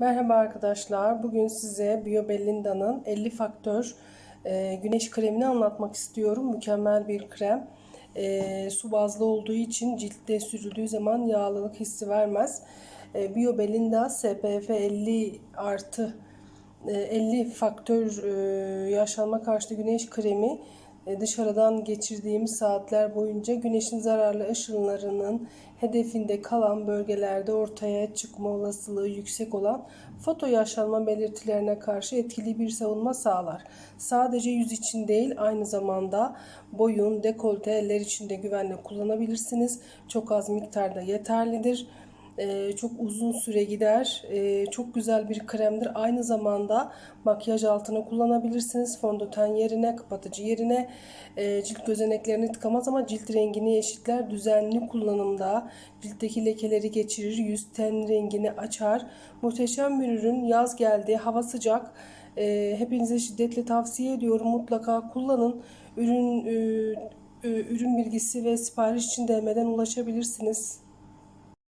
Merhaba arkadaşlar. Bugün size BioBellinda'nın 50 faktör e, güneş kremini anlatmak istiyorum. Mükemmel bir krem. E, su bazlı olduğu için ciltte sürüldüğü zaman yağlılık hissi vermez. E, BioBellinda SPF 50 artı e, 50 faktör e, yaşlanma karşıtı güneş kremi dışarıdan geçirdiğimiz saatler boyunca güneşin zararlı ışınlarının hedefinde kalan bölgelerde ortaya çıkma olasılığı yüksek olan foto yaşlanma belirtilerine karşı etkili bir savunma sağlar. Sadece yüz için değil aynı zamanda boyun, dekolte, eller için de güvenle kullanabilirsiniz. Çok az miktarda yeterlidir. Ee, çok uzun süre gider. Ee, çok güzel bir kremdir. Aynı zamanda makyaj altına kullanabilirsiniz. Fondöten yerine, kapatıcı yerine e, cilt gözeneklerini tıkamaz ama cilt rengini eşitler. Düzenli kullanımda ciltteki lekeleri geçirir. Yüz ten rengini açar. Muhteşem bir ürün. Yaz geldi. Hava sıcak. Ee, hepinize şiddetle tavsiye ediyorum. Mutlaka kullanın. Ürün e, e, ürün bilgisi ve sipariş için DM'den ulaşabilirsiniz.